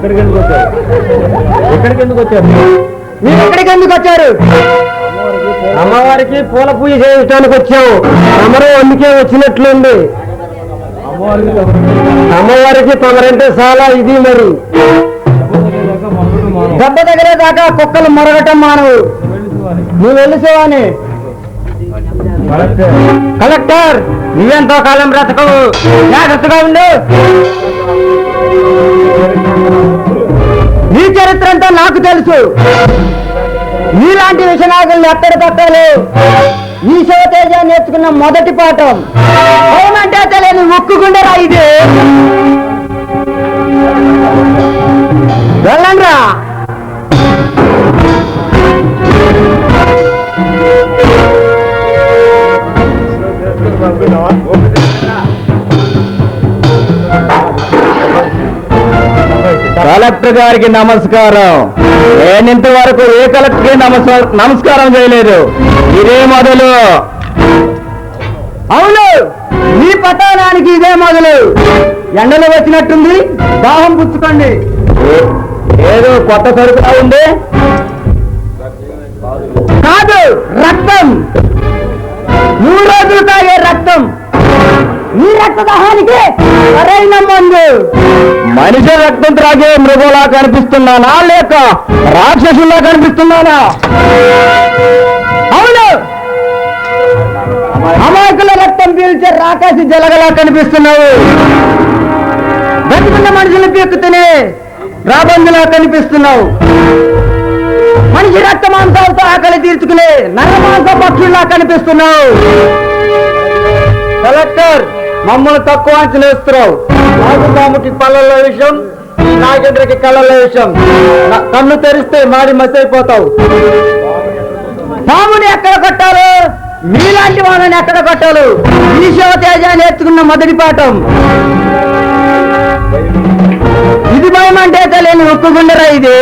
ఇక్కడికి ఎందుకు వచ్చారు? ఎందుకు వచ్చారు? మీరు ఎక్కడికి ఎందుకు వచ్చారు? అమ్మవారికి పూల పూజ చేయడానికి వచ్చాము. తమరు అందుకే వచ్చినట్లుంది. అమ్మవారికి అమ్మవారికి తమరంటే చాలా ఇది మరి. దెబ్బ దగ్గరే దాకా కుక్కలు మొరగటం మానవు. నువ్వు వెళ్ళిసేవాని కలెక్టర్ నువ్వెంతో కాలం బ్రతకవు? జాగ్రత్తగా ఉండు. నీ చరిత్ర అంతా నాకు తెలుసు. నీలాంటి విషనాగుల్ని ఎక్కడ తప్పాలి ఈ శివతేజ నేర్చుకున్న మొదటి పాఠం. ఏమంటే తెలియని ఉక్కుగుండరా ఇది. వెళ్ళండ్రా కలెక్టర్ గారికి నమస్కారం. నేను ఇంతవరకు ఏ కలెక్టర్కి నమస్కారం నమస్కారం చేయలేదు. ఇదే మొదలు. అవును మీ పట్టణానికి ఇదే మొదలు. ఎండలు వచ్చినట్టుంది దాహం పుచ్చుకోండి. ఏదో కొత్త సరుకులా ఉంది? కాదు రక్తం. మూడు రోజులు తాగే రక్తం. ఈ రక్తదాహానికి సరైన మందు. మనిషి రక్తం త్రాగే మృగులా కనిపిస్తున్నానా లేక రాక్షసులా కనిపిస్తున్నానా? అవును. అమాయకుల రక్తం పీల్చే రాకాసి జలగలా కనిపిస్తున్నావు బతుకున్న మనుషులు పీక్కుతూనే రాబందులా కనిపిస్తున్నావు. మనిషి రక్త మాంసాలతో ఆకలి తీర్చుకునే నరమాంస పక్షుల్లా కనిపిస్తున్నావు. కలెక్టర్ మమ్మల్ని తక్కువ అంచనా వేస్తున్నావు. నాగుపాముకి పళ్ళల విషయం నాగేంద్రకి కళ్ళల విషయం కన్ను తెరిస్తే మాడి మసైపోతావు. పాముని ఎక్కడ కొట్టాలి? మీలాంటి వాళ్ళని ఎక్కడ కొట్టాలి? ఈ శివ తేజ నేర్చుకున్న మొదటి పాఠం. ఇది భయం అంటే తెలియని ఒప్పుకుండరా ఇది?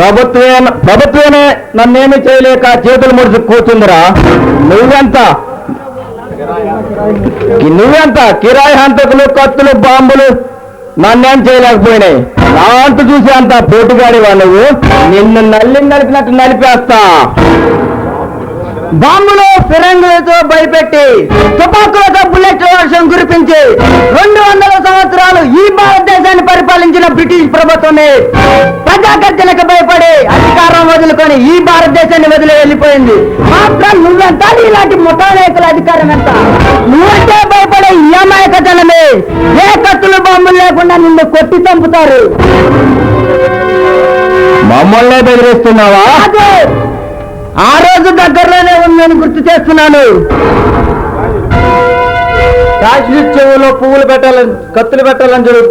ప్రభుత్వే ప్రభుత్వమే నన్నేమి చేయలేక చేతులు ముడిచి కూర్చుందిరా? నువ్వెంత? నువ్వెంత? కిరాయి హంతకులు కత్తులు బాంబులు నన్నేం చేయలేకపోయినాయి. నా అంతు చూసి అంత పోటుగాడివా నువ్వు? నిన్ను నల్లి నలిపినట్టు నలిపేస్తా. బాంబులు ఫిరంగులతో భయపెట్టి తుపాకులతో బుల్లెట్ వర్షం కురిపించి రెండు వందల సంవత్సరాలు ఈ భారతదేశాన్ని పరిపాలించిన బ్రిటిష్ ప్రభుత్వమే ప్రజాగర్జనకు భయపడి అధికారం వదులుకొని ఈ భారతదేశాన్ని వదిలి వెళ్ళిపోయింది. మాత్రం నువ్వెంత ఇలాంటి ముఠానాయకుల అధికారం ఎంత? నువ్వంటే భయపడే ఈ అమాయక జనమే ఏ కత్తులు బాంబులు లేకుండా నిన్ను కొట్టి చంపుతారు. మమ్మల్నే బెదిరిస్తున్నావా? ఆ రోజు దగ్గరలోనే ఉందని గుర్తు చేస్తున్నాను. కాశ్మీర్ చెవులో పువ్వులు పెట్టాలని కత్తులు పెట్టాలని చూడు.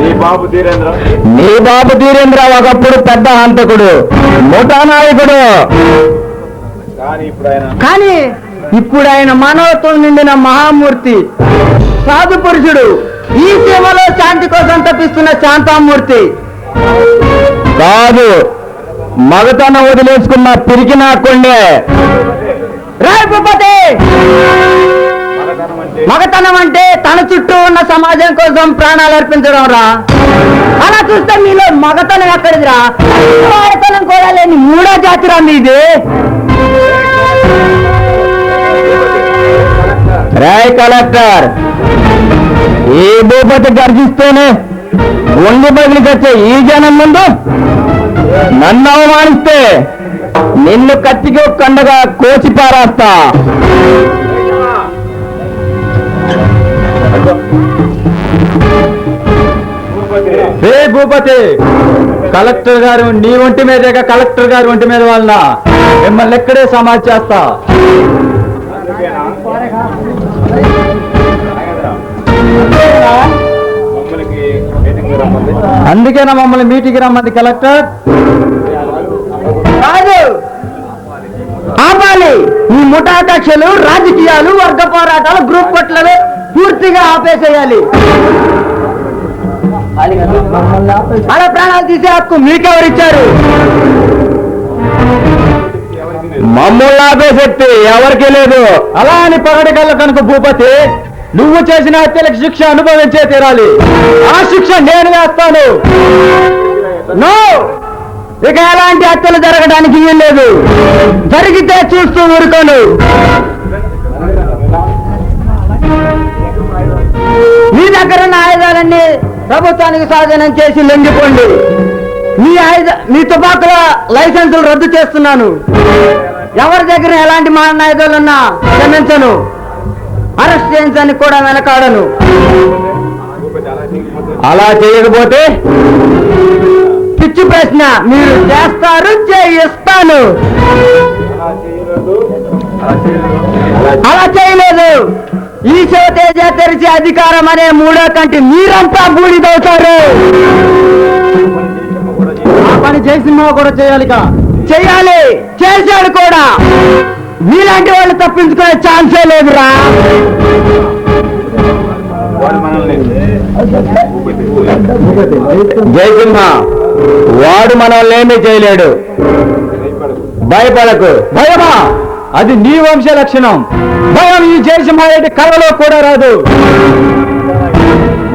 నీ బాబు ధీరేంద్ర. నీ బాబు ధీరేంద్ర ఒకప్పుడు పెద్ద హంతకుడు ముఠా నాయకుడు. కానీ ఇప్పుడు ఆయన కానీ ఇప్పుడు ఆయన మానవత్వం నిండిన మహామూర్తి సాధు పురుషుడు ఈ సీమలో శాంతి కోసం తప్పిస్తున్న శాంతామూర్తి. కాదు మగతనం వదిలేసుకున్న పిరికి నాకుండే రాయపతి మగతనం అంటే మగతనం అంటే తన చుట్టూ ఉన్న సమాజం కోసం ప్రాణాలు అర్పించడం రా. అలా చూస్తే మీలో మగతనం ఎక్కడిదిరా మగతనం కూడా లేని మూడో జాతిరా మీది. రాయ్ కలెక్టర్ ఏ భూపతి గర్జిస్తూనే గుండె బదిలికొచ్చే ఈ జనం ముందు నన్ను అవమానిస్తే నిన్ను కత్తికి కండగా కోసి పారేస్తా. రే భూపతి కలెక్టర్ గారు నీ ఒంటి మీదేగా కలెక్టర్ గారి ఒంటి మీద వాళ్ళ మిమ్మల్ని ఎక్కడే సమాజ్ చేస్తా. అందుకేనా మమ్మల్ని మీటింగ్ రమ్మంది కలెక్టర్? కాదు. ఆపాలి. ఈ ముఠా కక్షలు రాజకీయాలు వర్గ పోరాటాలు గ్రూప్ కొట్లను పూర్తిగా ఆపేసేయాలి. వాళ్ళ ప్రాణాలు తీసే హక్కు మీకెవరిచ్చారు ఆపే శక్తి ఎవరికీ లేదు. అలా అని పగడగల్ల కనుక భూపతి నువ్వు చేసిన హత్యలకు శిక్ష అనుభవించే తీరాలి. ఆ శిక్ష నేను వేస్తాను. నో! ఇక ఎలాంటి హత్యలు జరగడానికి ఏం లేదు. జరిగితే చూస్తూ ఊరుకోను. మీ దగ్గర ఉన్న ఆయుధాలన్నీ ప్రభుత్వానికి స్వాధీనం చేసి లొంగిపోండి. మీ ఆయుధ మీ తుపాకుల లైసెన్సులు రద్దు చేస్తున్నాను. ఎవరి దగ్గర ఎలాంటి మారణ ఆయుధాలు ఉన్నా క్షమించను. అరెస్ట్ చేయించడానికి కూడా వెనకాడను. అలా చేయకపోతే పిచ్చి ప్రశ్న మీరు చేస్తారు చేయిస్తాను. అలా చేయలేదు. ఈ శివతేజ తెరిచి అధికారం అనే మూడో కంటి మీరంతా బూడిదవుతారు ఆ పని చేసిన కూడా చేయాలిగా. చేయాలి. చేశాడు కూడా. మీలాంటి వాళ్ళు తప్పించుకునే ఛాన్సే లేదురా. వాడు మనల్ని జయసింహ వాడు మనల్ని ఏమీ చేయలేడు. భయపడకు. భయమా? అది నీ వంశ లక్షణం. భయం ఈ జయసింహారెడ్డి కళలో కూడా రాదు.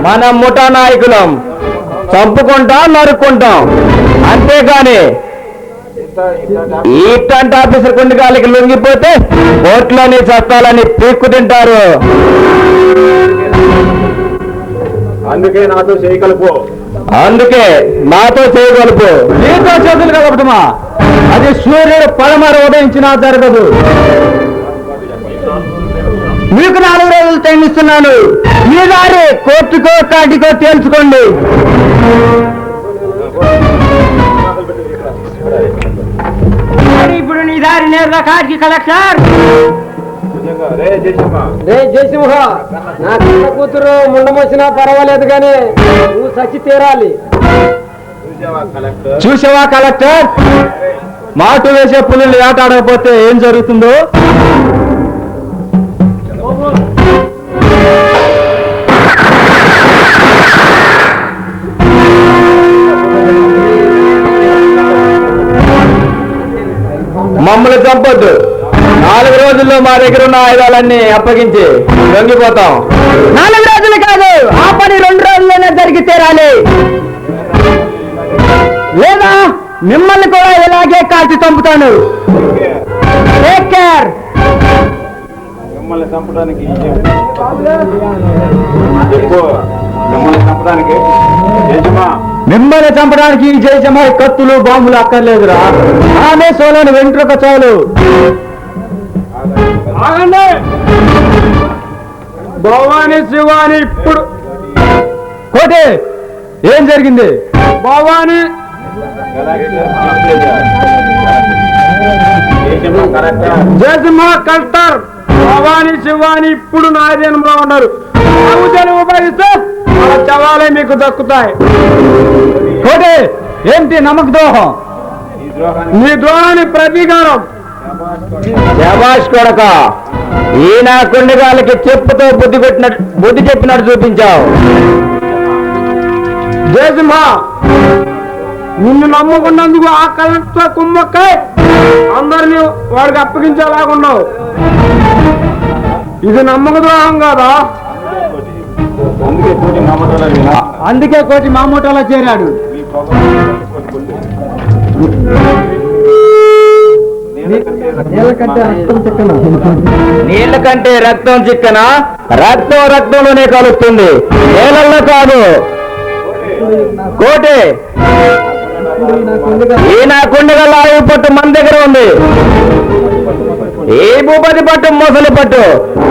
మన ముఠా నాయకులం. చంపుకుంటాం నరుక్కుంటాం. అంతేగాని ఈటంట ఆఫీసర్ కుండగాలికి లొంగిపోతే కోర్టులోని చట్టాలని పీక్కు తింటారు. అందుకే నాతో చేయి కలుపు. అందుకే నాతో చేయగలుపు నీతో చేతులు కలపటమా? అది సూర్యుడు పడమర ఉదయించినా జరగదు. మీకు నాలుగు రోజులు టైం ఇస్తున్నాను. మీ దారి కోర్టుకో కాటికో తేల్చుకోండి. ఇప్పుడు నీ దారి నేరుగా కాటికి కలెక్టర్. రే జయసింహ. నా కన్న కూతురు ముండమొచ్చినా పర్వాలేదు కానీ నువ్వు సచ్చి తీరాలి. చూసావా కలెక్టర్? మాటు వేసే పుల్లులు ఆటాడకపోతే ఏం జరుగుతుందో? చంపొద్దు నాలుగు రోజుల్లో మా దగ్గర ఉన్న ఆయుధాలన్నీ అప్పగించి లొంగిపోతాం. నాలుగు రోజులు కాదు ఆ పని రెండు రోజుల్లోనే జరిగి తీరాలి. లేదా మిమ్మల్ని కూడా ఇలాగే కాల్చి చంపుతాను. టేక్ కేర్ మిమ్మల్ని చంపడానికి చెప్పు మిమ్మల్ని చంపడానికి జయసింహ మిమ్మల్ని చంపడానికి ఈ జయసింహ కత్తులు బాంబులు అక్కర్లేదురా. ఆమె సోలని వెంట్రుక చాలు. భవాని శివాని ఇప్పుడు. కోటే ఏం జరిగింది? భవాని. జయసింహ కలెక్టర్. భవాని శివాని ఇప్పుడు నా అధీనంలో ఉన్నారు. ఆయుధాలు ఉపయోగిస్తే వాళ్ళ శవాలే మీకు దక్కుతాయి. కోటే ఏంటి నమ్మక ద్రోహం? నీ ద్రోహాన్ని ప్రతీకారం. శబాష్ కొడక ఈ నా కుండగాలకి చెప్పుతో బుద్ధి పెట్టినట్టు బుద్ధి చెప్పినట్టు చూపించావు. జయసింహ నిన్ను నమ్ముకున్నందుకు ఆ కలెక్టర్ కుమ్మక్కై. అందరినీ వాడికి అప్పగించేలాగున్నావు. ఇది నమ్మక ద్రోహం కాదా? అందుకే కోటి మామూటలో చేరాడు. నీళ్ళ కంటే రక్తం చిక్కన? రక్తం రక్తంలోనే కలుస్తుంది. నేలల్లో కాదు. కోటి. ఈ నా ఆయువు పట్టు మన దగ్గర ఉంది. ఈ భూపతి పట్టు మొసలి పట్టు.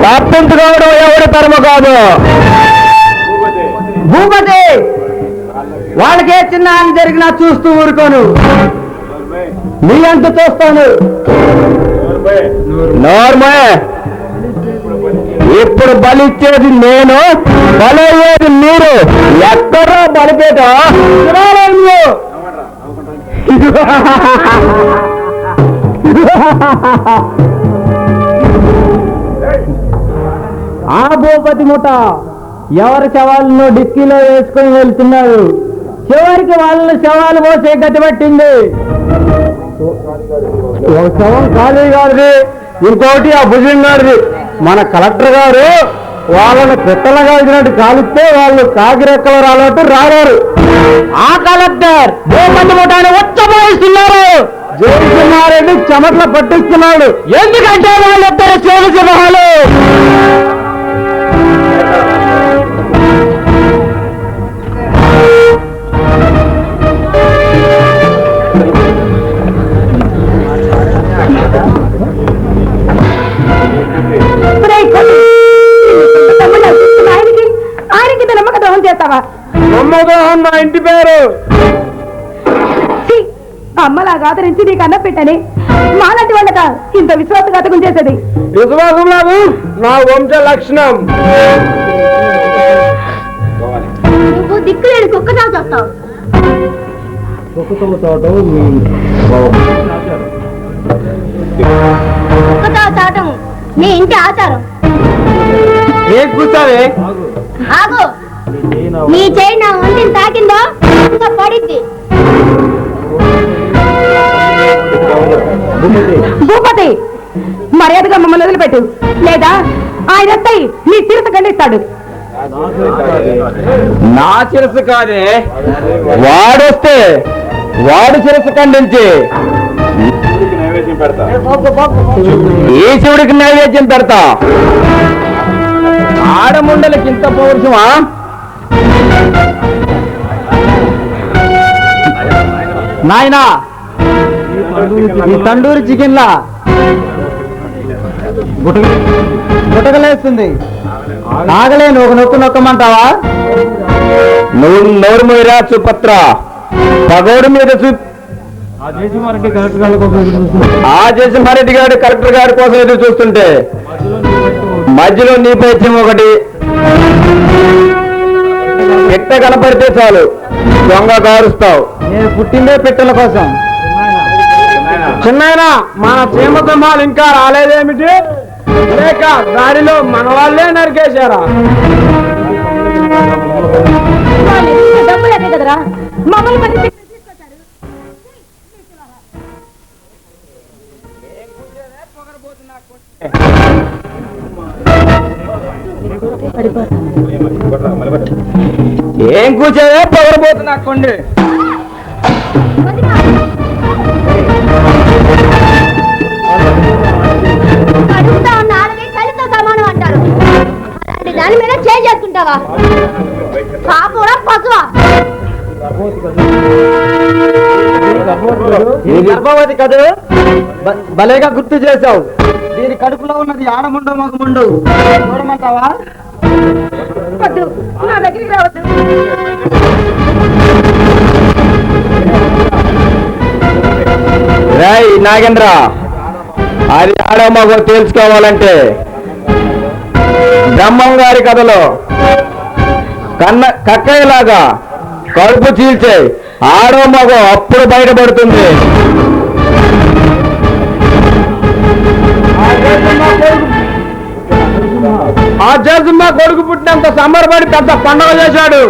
తప్పించుకోవడం ఎవరి తరమ కాదు. భూపతి వాళ్ళకి ఏ చిన్న హాని జరిగినా చూస్తూ ఊరుకోను. నీ అంత చూస్తాను. నోర్మయ్ ఇప్పుడు బలిచ్చేది నేను బలయ్యేది మీరు. ఎక్కడో బలిపేట. ఆ భూపతి ముఠ ఎవరి శవాలను డిక్కీలో వేసుకొని వెళ్తున్నారు చివరికి వాళ్ళ శవాలు పోసే గతి పట్టింది. ఒక శవం ఖాళీ గారిది. ఇంకోటి ఆ భుజం గారిది. మన కలెక్టర్ గారు వాళ్ళని పిట్టలు కాలిస్తే వాళ్ళు కాకిరెక్కలు రాలట్టు రారారు. ఆ కలెక్టర్ భూపతి ముఠాన్ని ఉచ్చబోయిస్తున్నారు జయకుమారెడ్డి చెమట్ల పట్టిస్తున్నాడు. ఎందుకంటే వాళ్ళిద్దరు శివ సింహాలు? ఆయనకి ఆయనకి ఇంత నమ్మక ద్రోహం చేస్తావా? నా ఇంటి పేరు! అమ్మలాగా ఆదరించి నీకు అన్న పెట్టని. మాలాంటి వాళ్ళక ఇంత విశ్వాసఘాతకం చేసేది? విశ్వాసం లేదు నా వంశ లక్షణం. నువ్వు దిక్కులేని నీ ఇంటి ఆచారం. ఏం కూర్చోవే? ఆగు. నీ చేయి నా ఒంటిని తాకిందో ఇంకా పడిద్ది. భూపతి మర్యాదగా మమ్మల్ని వదిలిపెట్టు. లేదా ఆయన అత్తయ్య నీ తీర్థ ఖండిస్తాడు. నా చిరసు కాదే. వాడొస్తే వాడు చిరసు ఖండించి. శివుడికి నైవేద్యం పెడతా. ఈ శివుడికి నైవేద్యం పెడతా. ఆడముండలకి ఇంత పౌరుషమా? నాయనా ఈ తండూరి చికెన్లా? గుటకలేస్తుంది ఆగలేను ఒక నొక్కు నొక్కమంటావా? నువ్వు నోరు మీరా సుపత్ర. పగోడు మీద చూ ఆ జయసింహారెడ్డి గారు కలెక్టర్ గారి కోసం ఎదురు చూస్తుంటే మధ్యలో నీ పైత్యం ఒకటి. పిట్ట కనపడితే చాలు. దొంగ కారుస్తావు నేను పుట్టిందే పిట్టల కోసం. చిన్నాయన మన చీమ సింహాలు ఇంకా రాలేదేమిటి? లేక దారిలో మన వాళ్ళే నరికేశారా మమ్మల్ని ఏం కూర్చోవే? పొగరబోతున్నా కొండి. దాని మీద చేసుకుంటావా పాపరా ఇది గర్భవతి కదూ భలేగా గుర్తు చేశావు. దీని కడుపులో ఉన్నది ఆడముండో మగముండు. చూడమంటావా? వద్దు. నా దగ్గరికి రావద్దు. రాయ్ నాగేంద్ర. అది ఆడో మగో తెలుసుకోవాలంటే బ్రహ్మం గారి కథలో కన్న కక్కయ్యలాగా కడుపు చీల్చే ఆడో మగో అప్పుడు బయటపడుతుంది. ఆ జయసింహ కొడుకు పుట్టినంత సంబరపడి పెద్ద పండుగ చేశాడు.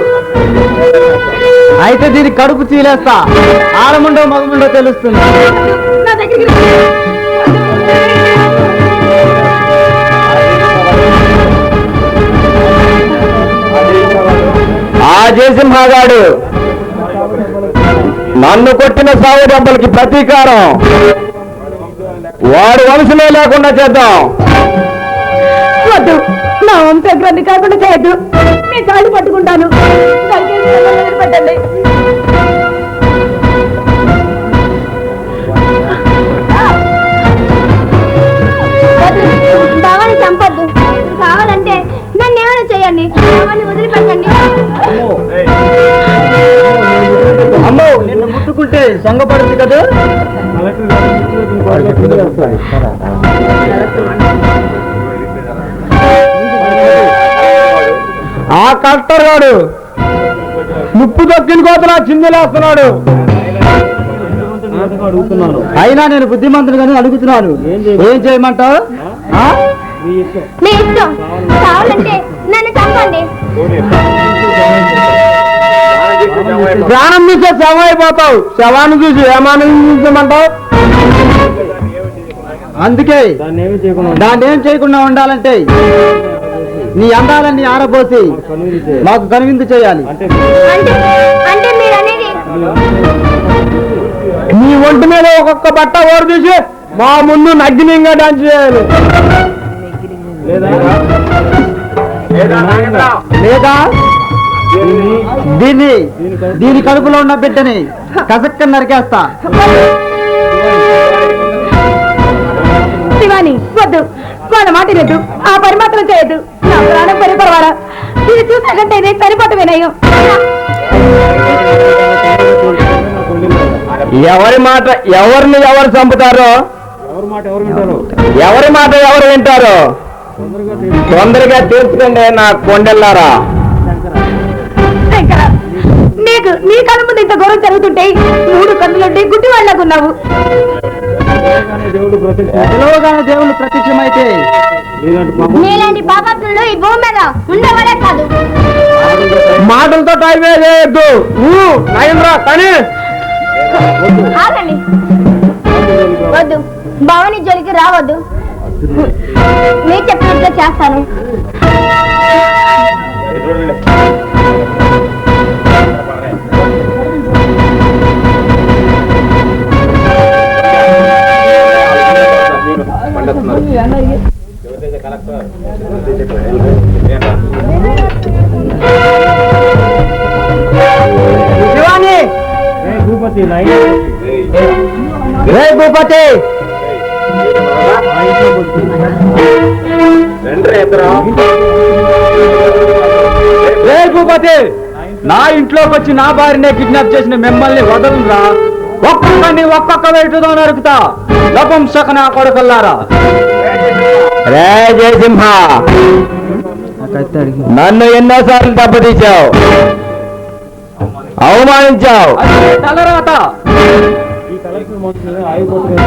అయితే దీని కడుపు చీలేస్తా. ఆడముండో మగముండో తెలుస్తుంది. ఆ జయసింహగాడు నన్ను కొట్టిన సాగు దెబ్బలకి ప్రతీకారం. వాడు వంశమే లేకుండా చేద్దాం. నా వంశగ్రాన్ని కాకుండా చేయొద్దు. మీ కాళ్ళు పట్టుకుంటాను. బావని చంపొద్దు. కావాలంటే నన్ను ఏమైనా చేయండి. బావని వదిలిపెట్టండి. అమ్మో నిన్ను ముట్టుకుంటే సొంగపడుతుంది కదా. ఆ కలెక్టర్ గాడు ముప్పు దొక్కిన కోతలా చిందులేస్తున్నాడు. అయినా నేను బుద్ధిమంతుడు కానీ అడుగుతున్నాను. ఏం చేయమంటావు? ప్రాణం చూసే శవం అయిపోతావు. శవాన్ని చూసి ఏమానందించమంటావు? అందుకే దాన్ని ఏం చేయకుండా ఉండాలంటే నీ అందాలన్నీ ఆరబోసి మాకు కనువిందు చేయాలి. అంటే అంటే అంటే మీరు అనేది నీ ఒంటి మీద ఒక్కొక్క బట్ట ఓడి తీసి మా ముందు నగ్నంగా డాన్స్ చేయాలి. లేదా? లేదా? నాగేంద్ర లేదా? దీన్ని? దీని కడుపులో ఉన్న బిడ్డని కసక్క నరికేస్తా. శివాని వద్దు. వాళ్ళ మాట లేదు ఆ పని మాత్రం చేయొద్దు. ఇది చూసాకంటే నేను చనిపోవటమేనయ్యో ఎవరి మాట ఎవరిని ఎవరు చంపుతారో? ఎవరి మాట ఎవరు వింటారు? ఎవరి మాట ఎవరు వింటారో తొందరగా తీర్చుకోండి నా కొండెల్లారా. నీకు నీ కళ్ళ ముందు ఇంత గౌరవం జరుగుతుంటే మూడు కన్నులుండి గుడ్డి వాళ్ళకున్నావు కానీ దేవుడు ప్రత్యక్షమైతే నీలాంటి పాపత్రులు ఈ భూమి మీద ఉండేవాడే కాదు. టైం చేయొద్దు నయంద్ర కానీ ఆగండి. వద్దు. భవని జోలికి రావద్దు. మీరు చెప్పినట్టుగా చేస్తాను. శివాని భూపతి భూపతి నా ఇంట్లోకి వచ్చి నా భార్యనే కిడ్నాప్ చేసిన మిమ్మల్ని వదలరా ఒక్కొక్కని ఒక్కొక్క వేటుతో నరుకుతా. లపంసక నా కొడుకల్లారా. రే జయసింహ! నన్ను ఎన్నోసార్లు దెబ్బతీశావు. అవమానించావు. తలరాత ఈ కలెక్టర్ మనుషులు ఆగిపోతుంది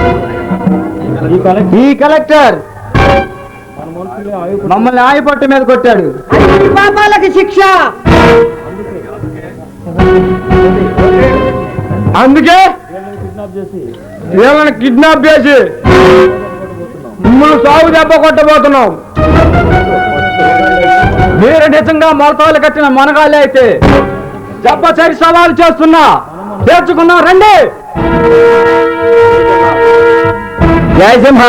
ఈ కలెక్టర్ ఈ కలెక్టర్ మన మనుషులు ఆగిపోతుంది మమ్మల్ని ఆయపట్టు మీద కొట్టాడు. పాపాలకి శిక్ష. అందుకే కిడ్నాప్ చేసి. వీళ్ళని కిడ్నాప్ చేసి మిమ్మల్ని సాగు దెబ్బ కొట్టబోతున్నాం. మీరు నిజంగా మొలతాలు కట్టిన మనగాళ్ళే అయితే చెప్పచరి సవాలు చేస్తున్నా. చేర్చుకున్నాం రండి! జయసింహ